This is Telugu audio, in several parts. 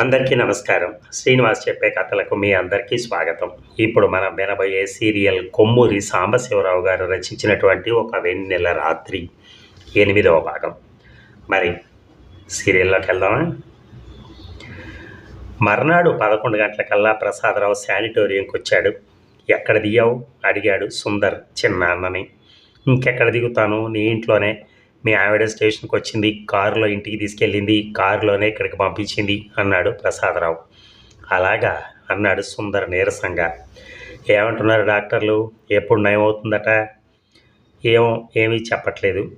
అందరికీ నమస్కారం. శ్రీనివాస్ చెప్పే కథలకు మీ అందరికీ స్వాగతం. ఇప్పుడు మనం వినబోయే సీరియల్ కొమ్మూరి సాంబశివరావు గారు రచించినటువంటి ఒక వెన్నెల రాత్రి ఎనిమిదవ భాగం. మరి సీరియల్లోకి వెళ్దామా? మర్నాడు పదకొండు గంటలకల్లా ప్రసాదరావు శానిటోరియంకి వచ్చాడు. ఎక్కడ దిగావు? అడిగాడు సుందర్ చిన్న అన్నని ఇంకెక్కడ దిగుతాను? నీ ఇంట్లోనే మీ ఆవిడ స్టేషన్కి వచ్చింది కారులో ఇంటికి తీసుకెళ్ళింది కారులోనే ఇక్కడికి పంపించింది అన్నాడు ప్రసాదరావు. అలాగా అన్నాడు సుందర్ నీరసంగా. ఏమంటున్నారు డాక్టర్లు? ఎప్పుడు నయమవుతుందట ఏమో ఏమీ చెప్పట్లేదు.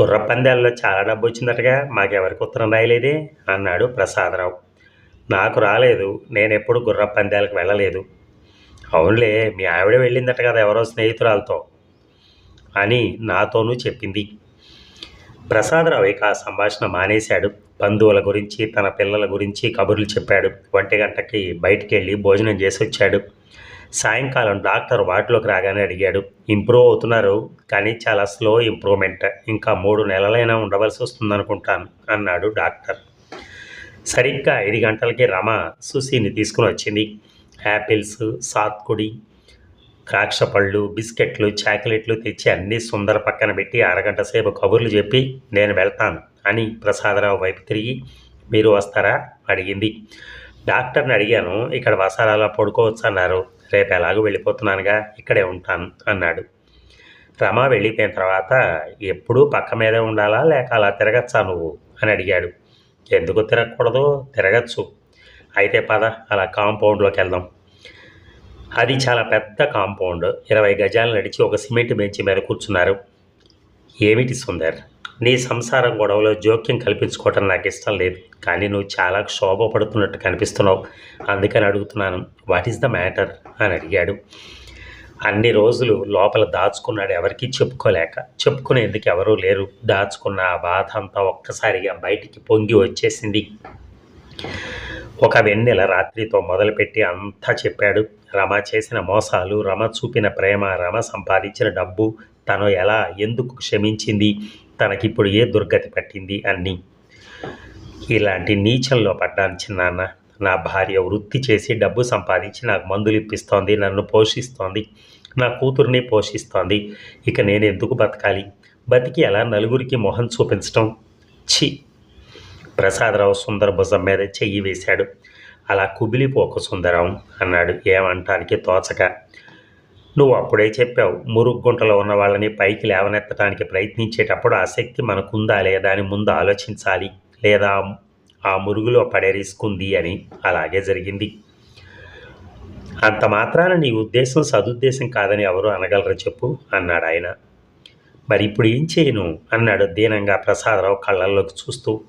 గుర్ర పందాల్లో చాలా డబ్బు వచ్చిందటగా మాకెవరికి ఉత్తరం రాయలేదే? అన్నాడు ప్రసాదరావు. నాకు రాలేదు నేను ఎప్పుడు గుర్ర పందాలకు వెళ్ళలేదు. అవునులే మీ ఆవిడ వెళ్ళిందట కదా ఎవరో స్నేహితురాలతో అని నాతోనూ చెప్పింది. ప్రసాదరావు ఇక ఆ సంభాషణ మానేశాడు. బంధువుల గురించి తన పిల్లల గురించి కబుర్లు చెప్పాడు. ఒంటి గంటకి బయటికి వెళ్ళి భోజనం చేసి వచ్చాడు సాయంకాలం డాక్టర్ వాటిలోకి రాగానే అడిగాడు ఇంప్రూవ్ అవుతున్నారు కానీ చాలా స్లో ఇంప్రూవ్మెంట్. ఇంకా మూడు నెలలైనా ఉండవలసి వస్తుందనుకుంటాను అన్నాడు డాక్టర్. సరిగ్గా ఐదు గంటలకి రమ సుశీని తీసుకుని వచ్చింది. యాపిల్స్ సాత్కుడి ద్రాక్ష పళ్ళు బిస్కెట్లు చాక్లెట్లు తెచ్చి అన్నీ సుందర పక్కన పెట్టి అరగంట సేపు కబుర్లు చెప్పి నేను వెళ్తాను అని ప్రసాదరావు వైపు తిరిగి మీరు వస్తారా? అడిగింది. డాక్టర్ని అడిగాను. ఇక్కడ వసారాలో పడుకోవచ్చు అన్నారు. రేపు ఎలాగో వెళ్ళిపోతున్నానుగా ఇక్కడే ఉంటాను అన్నాడు. రమ వెళ్ళిపోయిన తర్వాత ఎప్పుడూ పక్క మీదే ఉండాలా లేక అలా తిరగచ్చా నువ్వు? అని అడిగాడు. ఎందుకు తిరగకూడదు? తిరగచ్చు. అయితే పద అలా కాంపౌండ్లోకి వెళ్దాం. అది చాలా పెద్ద కాంపౌండ్. ఇరవై గజాలు నడిచి ఒక సిమెంట్ బెంచ్ మీద కూర్చున్నారు. ఏమిటి సుందర్? నీ సంసారం గొడవలో జోక్యం కల్పించుకోవటం నాకు ఇష్టం లేదు. కానీ నువ్వు చాలా క్షోభపడుతున్నట్టు కనిపిస్తున్నావు. అందుకని అడుగుతున్నాను వాట్ ఈస్ ద మ్యాటర్ అని అడిగాడు. అన్ని రోజులు లోపల దాచుకున్నాడు ఎవరికీ చెప్పుకోలేక. చెప్పుకునేందుకు ఎవరూ లేరు. దాచుకున్న ఆ బాధ అంతా ఒక్కసారిగా బయటికి పొంగి వచ్చేసింది. ఒక వెన్నెల రాత్రితో మొదలుపెట్టి అంతా చెప్పాడు. రమ చేసిన మోసాలు రమ చూపిన ప్రేమ రమ సంపాదించిన డబ్బు తను ఎలా ఎందుకు క్షమించింది తనకిప్పుడు ఏ దుర్గతి పట్టింది అన్నీ. ఇలాంటి నీచంలో పడ్డాను చిన్నాన్న. నా భార్య వృత్తి చేసి డబ్బు సంపాదించి నాకు మందులు ఇప్పిస్తోంది నన్ను పోషిస్తోంది నా కూతుర్ని పోషిస్తోంది. ఇక నేను ఎందుకు బతకాలి? బతికి ఎలా నలుగురికి మొహం చూపించటం? ఛీ! ప్రసాదరావు సుందర భుజం మీద చెయ్యి వేశాడు. అలా కుబిలిపోక సుందరం అన్నాడు ఏమంటానికి తోచక. నువ్వు అప్పుడే చెప్పావు మురుగు గుంటలో ఉన్న వాళ్ళని పైకి లేవనెత్తడానికి ప్రయత్నించేటప్పుడు ఆ శక్తి మనకుందా లేదా అని ముందు ఆలోచించాలి. లేదా ఆ మురుగులో పడే రిస్క్ ఉంది అని అలాగే జరిగింది. అంత మాత్రాన నీ ఉద్దేశం సదుద్దేశం కాదని ఎవరు అనగలరు చెప్పు అన్నాడు ఆయన. మరి ఇప్పుడు ఏం చేయను అన్నాడు దీనంగా ప్రసాదరావు కళ్ళల్లోకి చూస్తూ.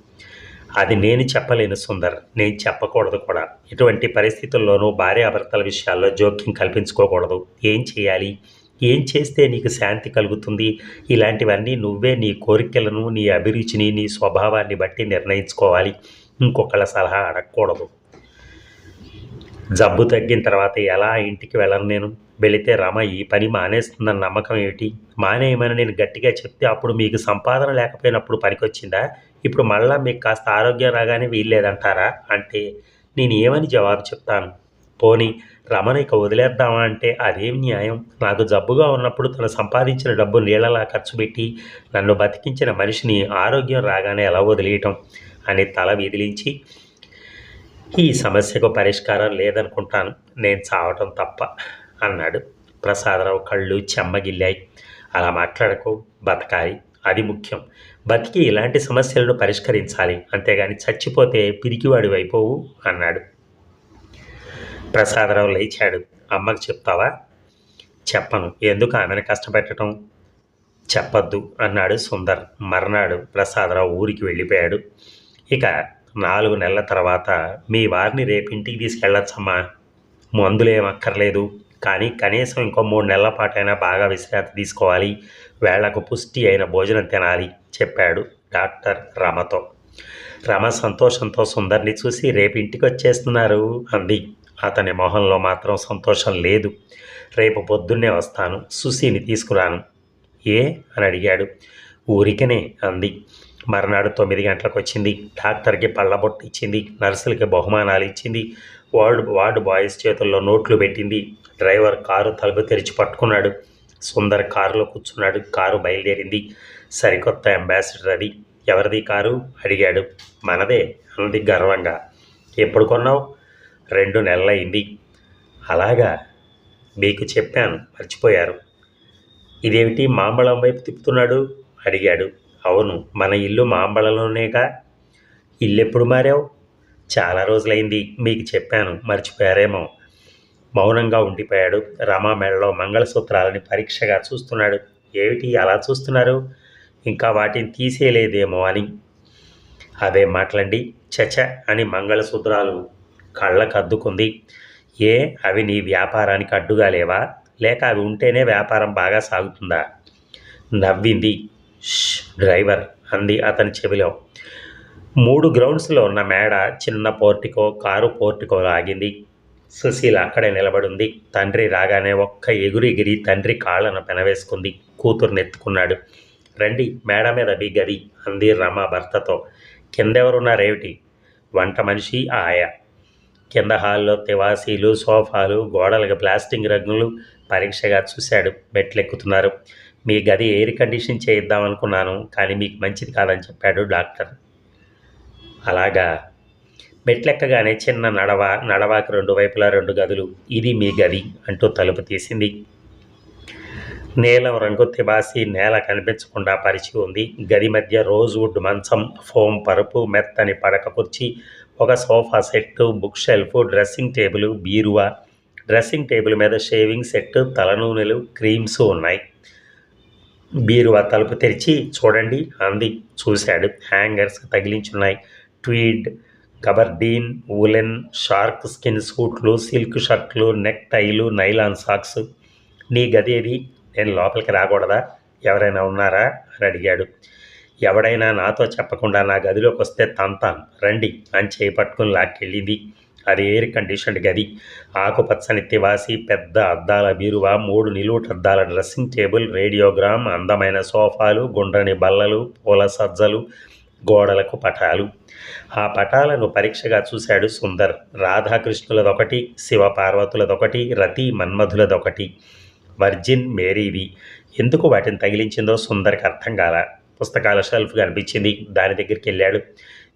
అది నేను చెప్పలేను సుందర్ నేను చెప్పకూడదు కూడా. ఇటువంటి పరిస్థితుల్లోనూ భార్యాభర్తల విషయాల్లో జోక్యం కల్పించుకోకూడదు. ఏం చేయాలి? ఏం చేస్తే నీకు శాంతి కలుగుతుంది? ఇలాంటివన్నీ నువ్వే నీ కోరికలను నీ అభిరుచిని నీ స్వభావాన్ని బట్టి నిర్ణయించుకోవాలి. ఇంకొకళ్ళ సలహా అడగకూడదు. జబ్బు తగ్గిన తర్వాత ఎలా ఇంటికి వెళ్ళను నేను? వెళితే రమ ఈ పని మానేస్తుందన్న నమ్మకం ఏమిటి? మానేయమని నేను గట్టిగా చెప్తే అప్పుడు మీకు సంపాదన లేకపోయినప్పుడు పనికొచ్చిందా? ఇప్పుడు మళ్ళా మీకు కాస్త ఆరోగ్యం రాగానే వీల్లేదంటారా? అంటే నేను ఏమని జవాబు చెప్తాను? పోనీ రమణ ఇక వదిలేద్దామా అంటే అదేం న్యాయం? నాకు జబ్బుగా ఉన్నప్పుడు తను సంపాదించిన డబ్బు నీళ్ళలా ఖర్చు పెట్టి నన్ను బతికించిన మనిషిని ఆరోగ్యం రాగానే ఎలా వదిలేయటం? అని తల విదిలించి ఈ సమస్యకు పరిష్కారం లేదనుకుంటాను. నేను చావటం తప్ప అన్నాడు. ప్రసాదరావు కళ్ళు చెమ్మగిల్లాయి. అలా మాట్లాడకు బతకాలి. అది ముఖ్యం. బతికి ఇలాంటి సమస్యలను పరిష్కరించాలి? అంతేగాని చచ్చిపోతే పిరికివాడి అయిపోవు అన్నాడు. ప్రసాదరావు లేచాడు. అమ్మకు చెప్తావా? చెప్పను. ఎందుకు ఆమెను కష్టపెట్టడం చెప్పొద్దు అన్నాడు సుందర్. మర్నాడు ప్రసాదరావు ఊరికి వెళ్ళిపోయాడు. ఇక నాలుగు నెలల తర్వాత మీ వారిని రేపు ఇంటికి తీసుకెళ్ళొచ్చమ్మా. మందులేం కానీ కనీసం ఇంకో మూడు నెలల పాటైనా బాగా విశ్రాంతి తీసుకోవాలి. వేళకు పుష్టి అయిన భోజనం తినాలి చెప్పాడు డాక్టర్ రమతో. రమ సంతోషంతో సుందర్ని చూసి రేపు ఇంటికి వచ్చేస్తున్నారు అంది. అతని మొహంలో మాత్రం సంతోషం లేదు. రేపు పొద్దున్నే వస్తాను సుశీని తీసుకురాను. ఏ? అని అడిగాడు. ఊరికనే అంది. మర్నాడు తొమ్మిది గంటలకు వచ్చింది డాక్టర్కి పళ్ళబొట్టు ఇచ్చింది నర్సులకి బహుమానాలు ఇచ్చింది వార్డు వార్డు బాయ్స్ చేతుల్లో నోట్లు పెట్టింది. డ్రైవర్ కారు తలుపు తెరిచి పట్టుకున్నాడు. సుందర్ కారులో కూర్చున్నాడు. కారు బయలుదేరింది. సరికొత్త అంబాసిడర్ అది. ఎవరిది కారు? అడిగాడు. మనదే అన్నది గర్వంగా. ఎప్పుడు కొన్నావు? రెండు నెలలైంది అలాగా? మీకు చెప్పాను. మర్చిపోయారు. ఇదేమిటి మాంబళం వైపు తిప్పుతున్నాడు? అడిగాడు. అవును మన ఇల్లు మాంబళలోనేగా. ఇల్లు ఎప్పుడు మారావు? చాలా రోజులైంది మీకు చెప్పాను మర్చిపోయారేమో. మౌనంగా ఉండిపోయాడు. రమా మెడలో మంగళసూత్రాలని పరీక్షగా చూస్తున్నాడు. ఏమిటి అలా చూస్తున్నారు? ఇంకా వాటిని తీసేయలేదేమో అని. అవే మాట్లాడి. చచ అని మంగళసూత్రాలు కళ్ళకు అద్దుకుంది ఏ అవి నీ వ్యాపారానికి అడ్డుగా లేవా? లేక అవి ఉంటేనే వ్యాపారం బాగా సాగుతుందా? నవ్వింది. డ్రైవర్ అంది అతని చెవిలో. మూడు గ్రౌండ్స్లో ఉన్న మేడ చిన్న పోర్టికో కారు పోర్టికో ఆగింది. సుశీల అక్కడే నిలబడింది. తండ్రి రాగానే ఒక్క ఎగురు ఎగిరి తండ్రి కాళ్ళను పెనవేసుకుంది. కూతుర్ని ఎత్తుకున్నాడు రండి మేడ మీద మీ గది అంది రమ భర్తతో. కిందెవరున్నారేమిటి? వంట మనిషి ఆయ. కింద హాల్లో తివాసీలు సోఫాలు గోడలకు ప్లాస్టింగ్ రంగులు పరీక్షగా చూశాడు. మెట్లెక్కుతున్నారు. మీ గది ఎయిర్ కండిషన్ చేయిద్దాం అనుకున్నాను కానీ మీకు మంచిది కాదని చెప్పాడు డాక్టర్. అలాగా. మెట్లెక్కగానే చిన్న నడవ నడవాకి రెండు వైపులా రెండు గదులు ఇది మీ గది అంటూ తలుపు తీసింది. నీలం రంగు తిబాసి నేల కనిపించకుండా పరిచి ఉంది. గది మధ్య రోజ్వుడ్ మంచం ఫోమ్ పరుపు మెత్తని పడక కుర్చీ ఒక sofa set bookshelf dressing table బీరువా. డ్రెస్సింగ్ టేబుల్ మీద షేవింగ్ సెట్ తలనూనెలు క్రీమ్స్ ఉన్నాయి. బీరువా తలుపు తెరిచి చూడండి అంది. చూశాడు. హ్యాంగర్స్ తగిలించున్నాయి. Tweed gabardine woollen sharkskin సూట్లు సిల్క్ షర్ట్లు నెక్ టైలు నైలాన్ సాక్స్. నీ గది ఏది? నేను లోపలికి రాకూడదా? ఎవరైనా ఉన్నారా? అని అడిగాడు. ఎవడైనా నాతో చెప్పకుండా నా గదిలోకి వస్తే తంతాను. రండి అని చేయి పట్టుకుని లాక్కెళ్ళింది. అది ఎయిర్ కండిషన్డ్ గది ఆకుపచ్చని తివాసి పెద్ద అద్దాల బీరువా మూడు నిలువుటద్దాల డ్రెస్సింగ్ టేబుల్ రేడియోగ్రామ్ అందమైన సోఫాలు గుండ్రని బల్లలు పూల సజ్జలు గోడలకు పటాలు. ఆ పటాలను పరీక్షగా చూశాడు సుందర్. రాధాకృష్ణులదొకటి శివపార్వతులదొకటి రతి మన్మధులదొకటి. వర్జిన్ మేరీవి. ఎందుకు వాటిని తగిలించిందో సుందర్కి అర్థం కాల. పుస్తకాల షెల్ఫ్ కనిపించింది దాని దగ్గరికి వెళ్ళాడు.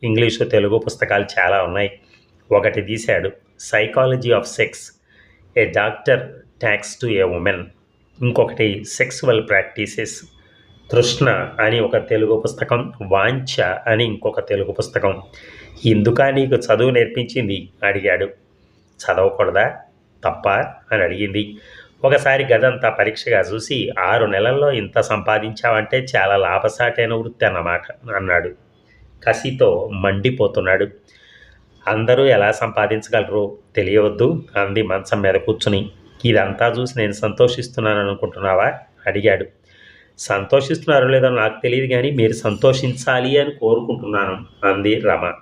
ఇంగ్లీషు తెలుగు పుస్తకాలు చాలా ఉన్నాయి. ఒకటి తీశాడు. Psychology of sex a doctor talks to a woman ఇంకొకటి సెక్సువల్ ప్రాక్టీసెస్ తృష్ణ అని ఒక తెలుగు పుస్తకం వాంఛ అని ఇంకొక తెలుగు పుస్తకం. ఎందుకా నీకు చదువు నేర్పించింది? అడిగాడు. చదవకూడదా? తప్ప అని అడిగింది. ఒకసారి గదంతా పరీక్షగా చూసి ఆరు నెలల్లో ఇంత సంపాదించావంటే చాలా లాభసాటైన వృత్తి అన్నమాట అన్నాడు. కసితో మండిపోతున్నాడు. అందరూ ఎలా సంపాదించగలరు తెలియవద్దు. అంది మంచం మీద కూర్చుని. ఇదంతా చూసి నేను సంతోషిస్తున్నాను అనుకుంటున్నావా? అడిగాడు. సంతోషిస్తున్నారో లేదో నాకు తెలియదు కానీ మీరు సంతోషించాలి అని కోరుకుంటున్నాను అంది రమ.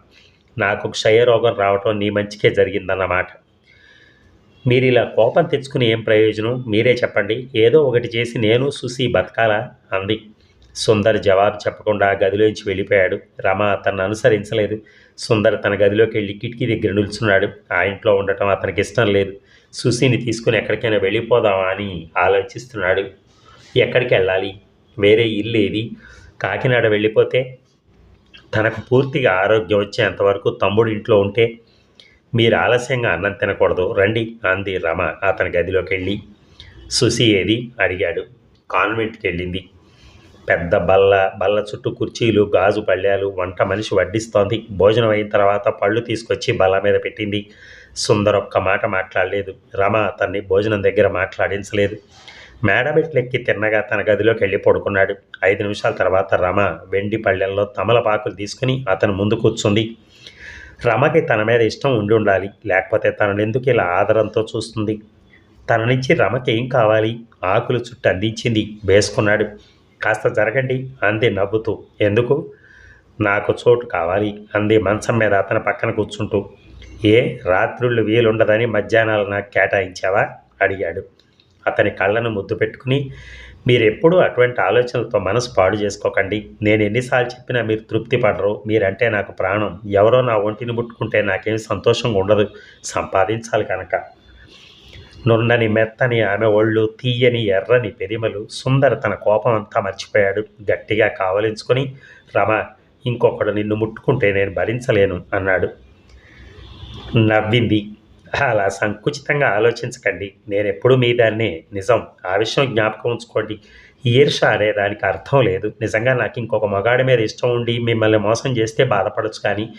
నాకు క్షయరోగం రావటం నీ మంచికే జరిగిందన్నమాట. మీరు ఇలా కోపం తెచ్చుకుని ఏం ప్రయోజనం? మీరే చెప్పండి. ఏదో ఒకటి చేసి నేను సుసి బతకాలా? అంది. సుందర్ జవాబు చెప్పకుండా గదిలోంచి వెళ్ళిపోయాడు. రమ అతన్ని అనుసరించలేదు. సుందర్ తన గదిలోకి వెళ్ళి కిటికీ దగ్గర నిల్చున్నాడు. ఆ ఇంట్లో ఉండటం అతనికి ఇష్టం లేదు. సుశీని తీసుకుని ఎక్కడికైనా వెళ్ళిపోదామా అని ఆలోచిస్తున్నాడు. ఎక్కడికి వెళ్ళాలి? వేరే ఇల్లు ఏది? కాకినాడ వెళ్ళిపోతే తనకు పూర్తిగా ఆరోగ్యం వచ్చేంతవరకు తమ్ముడు ఇంట్లో ఉంటే మీరు ఆలస్యంగా అన్నం తినకూడదు. రండి అంది రమ అతని గదిలోకి వెళ్ళి. సుసి ఏది? అడిగాడు. కాన్వెంట్కి వెళ్ళింది. పెద్ద బల్ల బల్ల చుట్టూ కుర్చీలు గాజు పళ్ళాలు వంట మనిషి వడ్డిస్తోంది. భోజనం అయిన తర్వాత పళ్ళు తీసుకొచ్చి బల్ల మీద పెట్టింది. సుందర్ ఒక్క మాట మాట్లాడలేదు. రమ అతన్ని భోజనం దగ్గర మాట్లాడించలేదు. మేడబెట్లెక్కి తిన్నగా తన గదిలోకి వెళ్ళి పడుకున్నాడు. ఐదు నిమిషాల తర్వాత రమ వెండి పళ్ళెంలో తమలపాకులు తీసుకుని అతను ముందు కూర్చుంది. రమకి తన మీద ఇష్టం ఉండి ఉండాలి. లేకపోతే తనను ఎందుకు ఇలా ఆదరంతో చూస్తుంది? తన నుంచి రమకి ఏం కావాలి? ఆకులు చుట్టూ అందించింది. వేసుకున్నాడు. కాస్త జరగండి అంది నవ్వుతూ. ఎందుకు? నాకు చోటు కావాలి అంది మంచం మీద అతని పక్కన కూర్చుంటూ. ఏ రాత్రుళ్ళు వీలుండదని మధ్యాహ్నాలు నాకు కేటాయించావా? అడిగాడు. అతని కళ్ళను ముద్దు పెట్టుకుని మీరెప్పుడూ అటువంటి ఆలోచనలతో మనసు పాడు చేసుకోకండి. నేను ఎన్నిసార్లు చెప్పినా మీరు తృప్తి పడరు. మీరంటే నాకు ప్రాణం. ఎవరో నా ఒంటిని ముట్టుకుంటే నాకేం సంతోషంగా ఉండదు. సంపాదించాలి కనుక. నున్నని మెత్తని ఆమె ఒళ్ళు తీయని ఎర్రని పెరిమలు సుందర్ తన కోపం అంతా మర్చిపోయాడు. గట్టిగా కావలించుకొని రమ ఇంకొకడు నిన్ను ముట్టుకుంటే నేను భరించలేను అన్నాడు. నవ్వింది. అలా సంకుచితంగా ఆలోచించకండి. నేనెప్పుడు మీ దాన్ని నిజం ఆ విషయం జ్ఞాపకం ఉంచుకోండి. ఈర్ష అనే దానికి అర్థం లేదు. నిజంగా నాకు ఇంకొక మగాడి మీద ఇష్టం ఉండి మిమ్మల్ని మోసం చేస్తే బాధపడచ్చు కానీ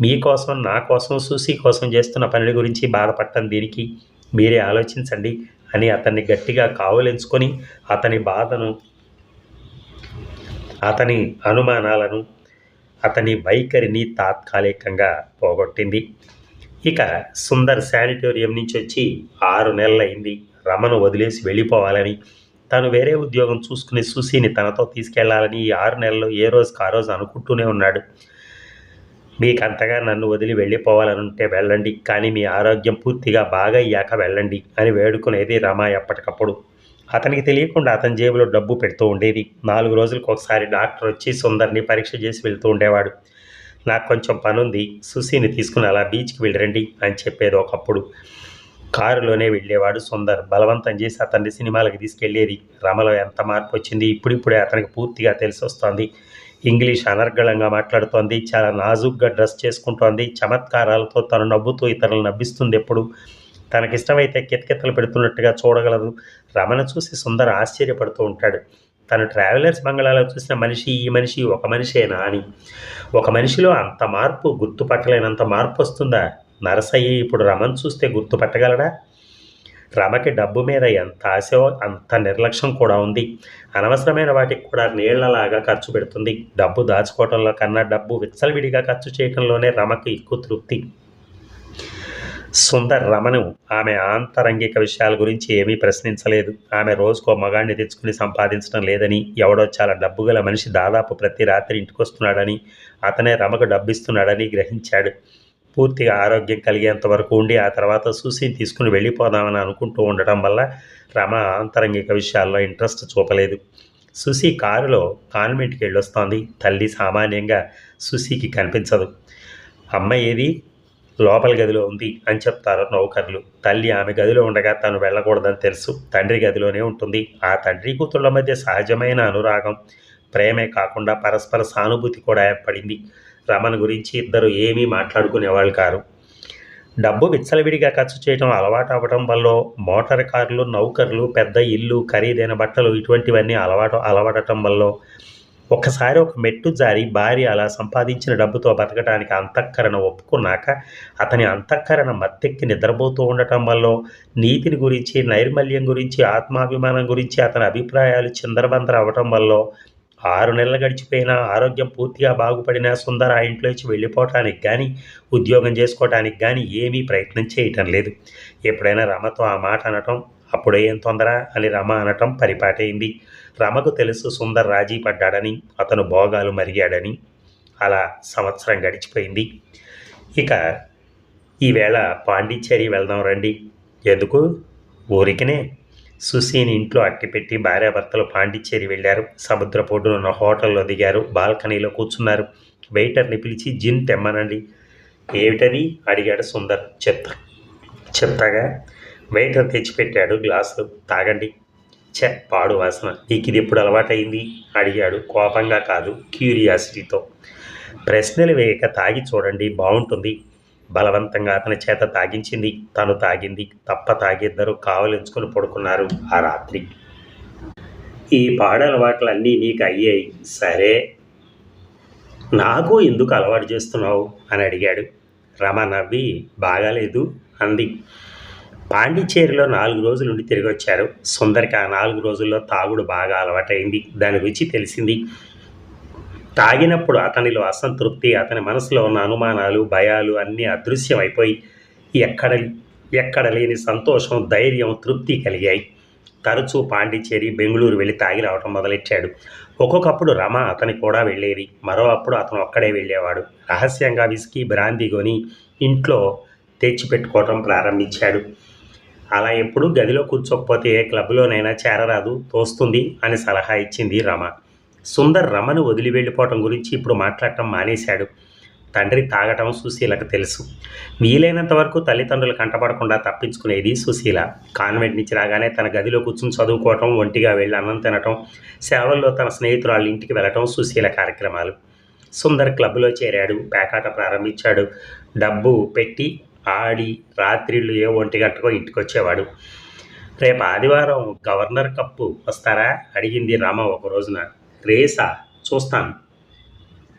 మీకోసం నా కోసం సూసీ కోసం చేస్తున్న పనుల గురించి బాధపడటం దీనికి మీరే ఆలోచించండి అని అతన్ని గట్టిగా కావులించుకొని అతని బాధను అతని అనుమానాలను అతని వైఖరిని తాత్కాలికంగా పోగొట్టింది. ఇక సుందర్ శానిటోరియం నుంచి వచ్చి ఆరు నెలలైంది. రమను వదిలేసి వెళ్ళిపోవాలని తను వేరే ఉద్యోగం చూసుకుని సుశీని తనతో తీసుకెళ్ళాలని ఈ ఆరు నెలల్లో ఏ రోజుకు ఆ రోజు అనుకుంటూనే ఉన్నాడు. మీకు అంతగా నన్ను వదిలి వెళ్ళిపోవాలని ఉంటే వెళ్ళండి కానీ మీ ఆరోగ్యం పూర్తిగా బాగా అయ్యాక వెళ్ళండి అని వేడుకునేది రమ ఎప్పటికప్పుడు. అతనికి తెలియకుండా అతని జేబులో డబ్బు పెడుతూ ఉండేది. నాలుగు రోజులకు ఒకసారి డాక్టర్ వచ్చి సుందర్ని పరీక్ష చేసి వెళ్తూ ఉండేవాడు. నాకు కొంచెం పనుంది సుశీని తీసుకుని అలా బీచ్కి వెళ్ళరండి అని చెప్పేది ఒకప్పుడు. కారులోనే వెళ్ళేవాడు సుందర్. బలవంతం చేసి అతన్ని సినిమాలకు తీసుకెళ్ళేది రమలో ఎంత మార్పు వచ్చింది ఇప్పుడిప్పుడే అతనికి పూర్తిగా తెలిసి వస్తోంది ఇంగ్లీష్ అనర్గళంగా మాట్లాడుతోంది. చాలా నాజుగ్గా డ్రెస్ చేసుకుంటోంది. చమత్కారాలతో తను నవ్వుతూ ఇతరులను నవ్విస్తుంది ఎప్పుడు. తనకిష్టమైతే కితకితలు పెడుతున్నట్టుగా చూడగలదు. రమణ చూసి సుందర ఆశ్చర్యపడుతూ ఉంటాడు. తను ట్రావెలర్స్ బంగ్లాలో చూసిన మనిషి ఈ మనిషి ఒక మనిషేనా అని. ఒక మనిషిలో అంత మార్పు గుర్తుపట్టలేనంత మార్పు వస్తుందా నరసయ్య ఇప్పుడు రమణ చూస్తే గుర్తుపట్టగలడా? రమకి డబ్బు మీద ఎంత ఆశ అంత నిర్లక్ష్యం కూడా ఉంది. అనవసరమైన వాటికి కూడా నీళ్ళలాగా ఖర్చు పెడుతుంది. డబ్బు దాచుకోవటంలో కన్నా డబ్బు విచ్చలవిడిగా ఖర్చు చేయటంలోనే రమకు ఎక్కువ తృప్తి. సుందర్ రమను ఆమె ఆంతరంగిక విషయాల గురించి ఏమీ ప్రశ్నించలేదు. ఆమె రోజుకో మగాడిని తెచ్చుకుని సంపాదించడం లేదని ఎవడో చాలా డబ్బు గల మనిషి దాదాపు ప్రతి రాత్రి ఇంటికొస్తున్నాడని అతనే రమకు డబ్బిస్తున్నాడని గ్రహించాడు. పూర్తిగా ఆరోగ్యం కలిగేంత వరకు ఉండి ఆ తర్వాత చూసి తీసుకుని వెళ్ళిపోదామని అనుకుంటూ ఉండటం వల్ల రమ అంతరంగిక విషయాల్లో ఇంట్రెస్ట్ చూపలేదు. సుసి కారులో కాన్వెంట్కి వెళ్ళొస్తోంది. తల్లి సామాన్యంగా సుసికి కనిపించదు. అమ్మ ఏది? లోపల గదిలో ఉంది అని చెప్తారు నౌకర్లు. తల్లి ఆమె గదిలో ఉండగా తను వెళ్ళకూడదని తెలుసు. తండ్రి గదిలోనే ఉంటుంది. ఆ తండ్రి కూతుళ్ళ మధ్య సహజమైన అనురాగం. ప్రేమే కాకుండా పరస్పర సానుభూతి కూడా ఏర్పడింది. రమణ గురించి ఇద్దరు ఏమీ మాట్లాడుకునేవాళ్ళు కారు. డబ్బు విచ్చలవిడిగా ఖర్చు చేయడం అలవాటు అవ్వడం వల్ల మోటార్ కార్లు నౌకర్లు పెద్ద ఇల్లు ఖరీదైన బట్టలు ఇటువంటివన్నీ అలవాటు అలవడటం వల్ల ఒకసారి ఒక మెట్టు జారి భార్య అలా సంపాదించిన డబ్బుతో బతకడానికి అంతఃకరణ ఒప్పుకున్నాక అతని అంతఃకరణ మత్తెక్కి నిద్రపోతూ ఉండటం వల్ల నీతిని గురించి నైర్మల్యం గురించి ఆత్మాభిమానం గురించి అతని అభిప్రాయాలు చిందరబందర అవ్వటం వల్ల ఆరు నెలలు గడిచిపోయినా ఆరోగ్యం పూర్తిగా బాగుపడినా సుందర ఆ ఇంట్లోంచి వెళ్ళిపోవటానికి కానీ ఉద్యోగం చేసుకోవటానికి కానీ ఏమీ ప్రయత్నం చేయటం లేదు. ఎప్పుడైనా రమతో ఆ మాట అనటం అప్పుడే ఏం తొందర? అని రమ అనటం పరిపాటైంది. రమకు తెలుసు సుందర్ రాజీ పడ్డాడని అతను భోగాలు మరిగాడని. అలా సంవత్సరం గడిచిపోయింది. ఇక ఈవేళ పాండిచ్చేరి వెళ్దాం రండి. ఎందుకు? ఊరికినే. సుశీని ఇంట్లో అట్టిపెట్టి భార్యాభర్తలు పాండిచ్చేరి వెళ్ళారు. సముద్రపోటున ఉన్న హోటల్లో దిగారు. బాల్కనీలో కూర్చున్నారు. వెయిటర్ని పిలిచి జిన్ తెమ్మనండి. ఏమిటది అడిగాడు సుందర్. చెత్త. చెత్తగా? వెయిటర్ తెచ్చిపెట్టాడు గ్లాసులు. తాగండి. చె పాడు వాసన. నీకు ఇది ఎప్పుడు అలవాటైంది? అడిగాడు. కోపంగా కాదు క్యూరియాసిటీతో. ప్రశ్నలు వేయక తాగి చూడండి. బాగుంటుంది బలవంతంగా అతని చేత తాగించింది. తను తాగింది. తప్ప తాగిద్దరు కావలించుకుని పడుకున్నారు ఆ రాత్రి. ఈ పాడలవాట్లన్నీ నీకు అయ్యాయి. సరే. నాకు ఎందుకు అలవాటు చేస్తున్నావు? అని అడిగాడు. రమ నవ్వి బాగాలేదు అంది. పాండిచ్చేరిలో నాలుగు రోజుల నుండి తిరిగి వచ్చారు సుందరికి ఆ నాలుగు రోజుల్లో తాగుడు బాగా అలవాటైంది. దాని రుచి తెలిసింది. తాగినప్పుడు అతనిలో అసంతృప్తి అతని మనసులో ఉన్న అనుమానాలు భయాలు అన్నీ అదృశ్యమైపోయి ఎక్కడ ఎక్కడ లేని సంతోషం ధైర్యం తృప్తి కలిగాయి. తరచూ పాండిచ్చేరి బెంగళూరు వెళ్ళి తాగి రావటం మొదలెట్టాడు. ఒక్కొక్కప్పుడు రమ అతని కూడా వెళ్ళేది. మరో అప్పుడు అతను ఒక్కడే వెళ్ళేవాడు. రహస్యంగా విసికి బ్రాందీ కొని ఇంట్లో తెచ్చిపెట్టుకోవటం ప్రారంభించాడు. అలా ఎప్పుడు గదిలో కూర్చోకపోతే ఏ క్లబ్లోనైనా చేరరాదు తోస్తుంది అని సలహా ఇచ్చింది రమ. సుందర్ రమను వదిలి వెళ్ళిపోవటం గురించి ఇప్పుడు మాట్లాడటం మానేశాడు. తండ్రి తాగటం సుశీలకు తెలుసు. వీలైనంత వరకు తల్లిదండ్రులు కంటపడకుండా తప్పించుకునేది సుశీల. కాన్వెంట్ నుంచి రాగానే తన గదిలో కూర్చుని చదువుకోవటం ఒంటిగా వెళ్ళి అన్నం తినటం సేవల్లో తన స్నేహితురాళ్ళ ఇంటికి వెళ్ళటం సుశీల కార్యక్రమాలు. సుందర్ క్లబ్లో చేరాడు పేకాట ప్రారంభించాడు. డబ్బు పెట్టి ఆడి రాత్రిళ్ళు ఏ ఒంటి గంటకో ఇంటికి వచ్చేవాడు రేపు ఆదివారం గవర్నర్ కప్పు వస్తారా? అడిగింది రామ ఒక రోజున రేసా చూస్తాను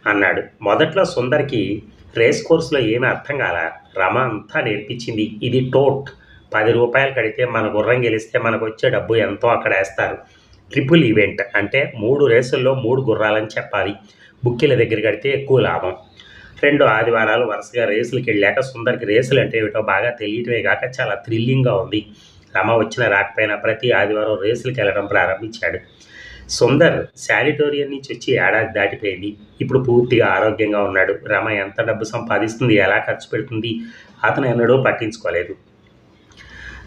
అన్నాడు. మొదట్లో సుందర్కి రేస్ కోర్సులో ఏమీ అర్థం కాల. రమ అంతా నేర్పించింది ఇది టోట్. పది రూపాయలు కడితే మన గుర్రం గెలిస్తే మనకు వచ్చే డబ్బు ఎంతో అక్కడ వేస్తారు. ట్రిపుల్ ఈవెంట్ అంటే మూడు రేసుల్లో మూడు గుర్రాలని చెప్పాలి. బుక్కిల దగ్గర కడితే ఎక్కువ లాభం. రెండు ఆదివారాలు వరుసగా రేసులకి వెళ్ళాక సుందర్కి రేసులు అంటే ఏమిటో బాగా తెలియటమే కాక చాలా థ్రిల్లింగ్గా ఉంది. రమ వచ్చిన రాకపోయినా ప్రతి ఆదివారం రేసులకి వెళ్ళడం ప్రారంభించాడు. సుందర్ శానిటోరియం నుంచి వచ్చి ఏడాది దాటిపోయింది. ఇప్పుడు పూర్తిగా ఆరోగ్యంగా ఉన్నాడు. రమ ఎంత డబ్బు సంపాదిస్తుంది ఎలా ఖర్చు పెడుతుంది అతను ఎన్నడూ పట్టించుకోలేదు.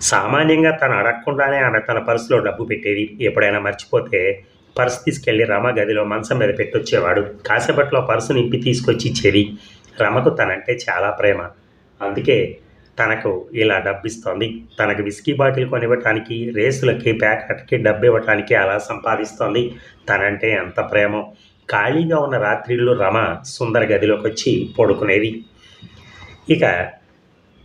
సామాన్యంగా తను అడగకుండానే ఆమె తన పర్సులో డబ్బు పెట్టేది. ఎప్పుడైనా మర్చిపోతే పర్సు తీసుకెళ్ళి రమ గదిలో మంచం మీద పెట్టొచ్చేవాడు. కాసేపట్లో పర్సు నింపి తీసుకొచ్చి ఇచ్చేది. రమకు తనంటే చాలా ప్రేమ. అందుకే తనకు ఇలా డబ్బిస్తోంది. తనకు విస్కీ బాటిల్ కొనివ్వటానికి రేసులకి ప్యాకెట్కి డబ్బు ఇవ్వటానికి అలా సంపాదిస్తోంది. తనంటే ఎంత ప్రేమో. ఖాళీగా ఉన్న రాత్రిళ్ళు రమ సుందర గదిలోకి వచ్చి పడుకునేది. ఇక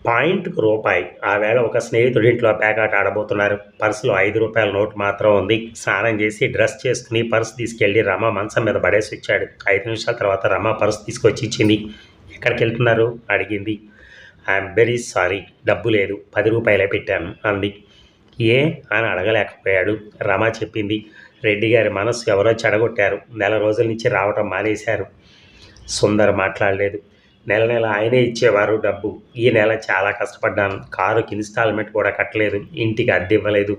పాయింట్కు రూపాయి. ఆ వేళ ఒక స్నేహితుడి ఇంట్లో ప్యాకెట్ ఆడబోతున్నారు. పర్సులో ఐదు రూపాయల నోటు మాత్రం ఉంది. స్నానం చేసి డ్రెస్ చేసుకుని పర్సు తీసుకెళ్ళి రమ మంచం మీద పడేసి వచ్చాడు. ఐదు నిమిషాల తర్వాత రమ పర్సు తీసుకొచ్చి ఇచ్చింది. ఎక్కడికి వెళ్తున్నారు అడిగింది. ఐఎమ్ వెరీ సారీ డబ్బు లేదు. పది రూపాయలే పెట్టాను అంది. ఏ? అని అడగలేకపోయాడు. రమ చెప్పింది. రెడ్డి గారి మనస్సు ఎవరో చెడగొట్టారు. నెల రోజుల నుంచి రావటం మానేశారు. సుందర్ మాట్లాడలేదు. నెల నెల ఆయనే ఇచ్చేవారు డబ్బు. ఈ నెల చాలా కష్టపడ్డాను. కారుకి ఇన్స్టాల్మెంట్ కూడా కట్టలేదు. ఇంటికి అద్దె ఇవ్వలేదు.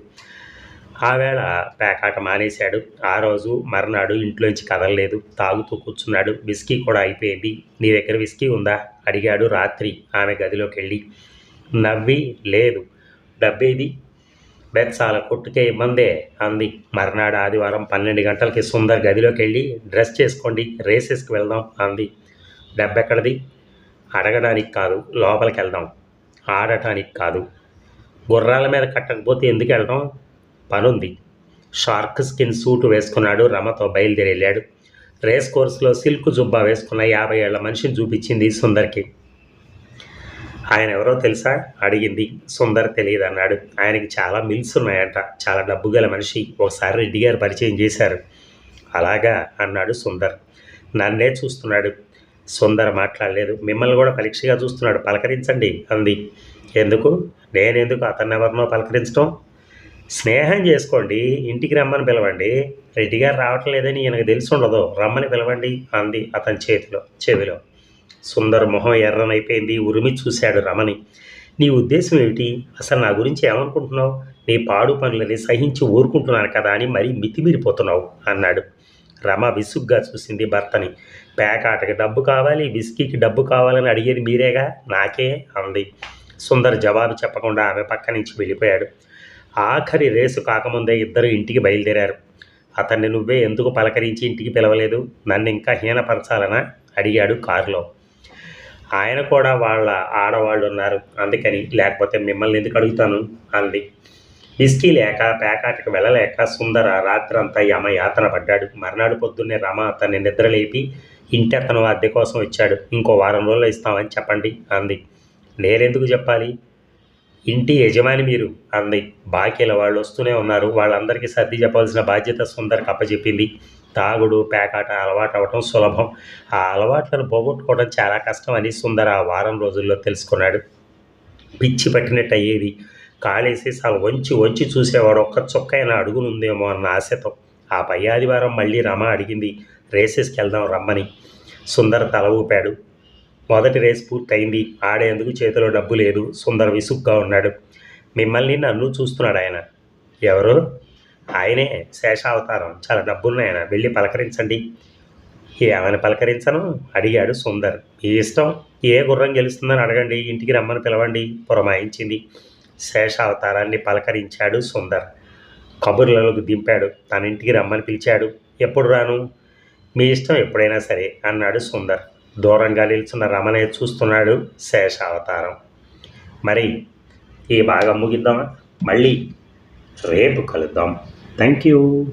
ఆవేళ పేకాట మానేశాడు. ఆ రోజు మర్నాడు ఇంట్లోంచి కదలలేదు. తాగుతూ కూర్చున్నాడు. విస్కీ కూడా అయిపోయింది. నీ దగ్గర విస్కీ ఉందా? అడిగాడు రాత్రి. ఆమె గదిలోకి వెళ్ళి నవ్వి లేదు. డబ్బేది? బెత్సాల కొట్టుకే ఇబ్బందే అంది. మర్నాడు ఆదివారం పన్నెండు గంటలకి సుందర్ గదిలోకి వెళ్ళి డ్రెస్ చేసుకోండి. రేసెస్కి వెళ్దాం అంది. డబ్బెక్కడిది? అడగడానికి కాదు. లోపలికి వెళ్దాం ఆడటానికి కాదు. గుర్రాల మీద కట్టకపోతే ఎందుకు వెళ్ళడం పనుంది. షార్క్ స్కిన్ సూటు వేసుకున్నాడు రమతో బయలుదేరి వెళ్ళాడు రేస్ కోర్సులో సిల్క్ జుబ్బా వేసుకున్న యాభై ఏళ్ళ మనిషిని చూపించింది సుందర్కి. ఆయన ఎవరో తెలుసా? అడిగింది. సుందర్ తెలియదు అన్నాడు. ఆయనకి చాలా మిల్స్ ఉన్నాయంట. చాలా డబ్బు గల మనిషి. ఒకసారి రెడ్డి గారు పరిచయం చేశారు. అలాగా? అన్నాడు సుందర్. నన్నే చూస్తున్నాడు. సుందర్ మాట్లాడలేదు. మిమ్మల్ని కూడా పరీక్షగా చూస్తున్నాడు. పలకరించండి అంది. ఎందుకు? నేనెందుకు? అతన్ని ఎవరినో పలకరించడం స్నేహం చేసుకోండి ఇంటికి రమ్మని పిలవండి. రెడ్డి గారు రావటం లేదని ఈయనకు తెలిసి ఉండదు. రమ్మని పిలవండి అంది అతని చేతిలో చెవిలో. సుందర్ మొహం ఎర్రనైపోయింది. ఉరిమి చూశాడు రమణి. నీ ఉద్దేశం ఏమిటి? అసలు నా గురించి ఏమనుకుంటున్నావు? నీ పాడు పనులని సహించి ఊరుకుంటున్నాను కదా అని మరీ మితిమీరిపోతున్నావు అన్నాడు. రమ విసుగ్గా చూసింది భర్తని. పేకాటకి డబ్బు కావాలి విస్కీకి డబ్బు కావాలని అడిగేది మీరేగా? నాకే అంది. సుందర్ జవాబు చెప్పకుండా ఆమె పక్క నుంచి వెళ్ళిపోయాడు. ఆఖరి రేసు కాకముందే ఇద్దరు ఇంటికి బయలుదేరారు. అతన్ని నువ్వే ఎందుకు పలకరించి ఇంటికి పిలవలేదు? నన్ను ఇంకా హీనపరచాలనా? అడిగాడు కారులో. ఆయన కూడా వాళ్ళ ఆడవాళ్ళు ఉన్నారు. అందుకని లేకపోతే మిమ్మల్ని ఎందుకు అడుగుతాను? అంది. విస్కీ లేక పేకాటకు వెళ్ళలేక సుందర రాత్రంతా యమ యాతన పడ్డాడు. మర్నాడు పొద్దున్నే రమ అతన్ని నిద్రలేపి ఇంటి అతను అద్దె కోసం వచ్చాడు. ఇంకో వారం రోజుల్లో ఇస్తామని చెప్పండి అంది. నేనెందుకు చెప్పాలి? ఇంటి యజమాని మీరు అంది. బాకీల వాళ్ళు వస్తూనే ఉన్నారు. వాళ్ళందరికీ సర్ది చెప్పాల్సిన బాధ్యత సుందరికి అప్పచెప్పింది తాగుడు పేకాట అలవాటు అవటం సులభం. ఆ అలవాట్లను పోగొట్టుకోవడం చాలా కష్టం అని సుందర ఆ వారం రోజుల్లో తెలుసుకున్నాడు. పిచ్చి పట్టినట్టు అయ్యేది కాళేసి వంచి వంచి చూసేవాడు ఒక్క చొక్కైనా అడుగునుందేమో అన్న ఆశతో. ఆ పై ఆదివారం మళ్ళీ రమ అడిగింది. రేసెస్కి వెళ్దాం రమ్మని. సుందర తల ఊపాడు. మొదటి రేస్ పూర్తయింది. ఆడేందుకు చేతిలో డబ్బు లేదు. సుందర్ విసుగ్గా ఉన్నాడు. మిమ్మల్ని నన్ను చూస్తున్నాడు ఆయన. ఎవరు? ఆయనే. శేషావతారం. చాలా డబ్బున్నాయన వెళ్ళి పలకరించండి. ఏమని పలకరించను? అడిగాడు సుందర్. మీ ఇష్టం? ఏ గుర్రం గెలుస్తుందని అడగండి. ఇంటికి రమ్మని పిలవండి. పురమాయించింది. శేషావతారాన్ని పలకరించాడు సుందర్. కబుర్లలోకి దింపాడు. తన ఇంటికి రమ్మని పిలిచాడు. ఎప్పుడు రాను? మీ ఇష్టం ఎప్పుడైనా సరే అన్నాడు సుందర్. దూరంగా నిల్చున్న రమణయ్య చూస్తున్నాడు శేష అవతారం మరి ఈ భాగం ముగిద్దామా? మళ్ళీ రేపు కలుద్దాం. Thank you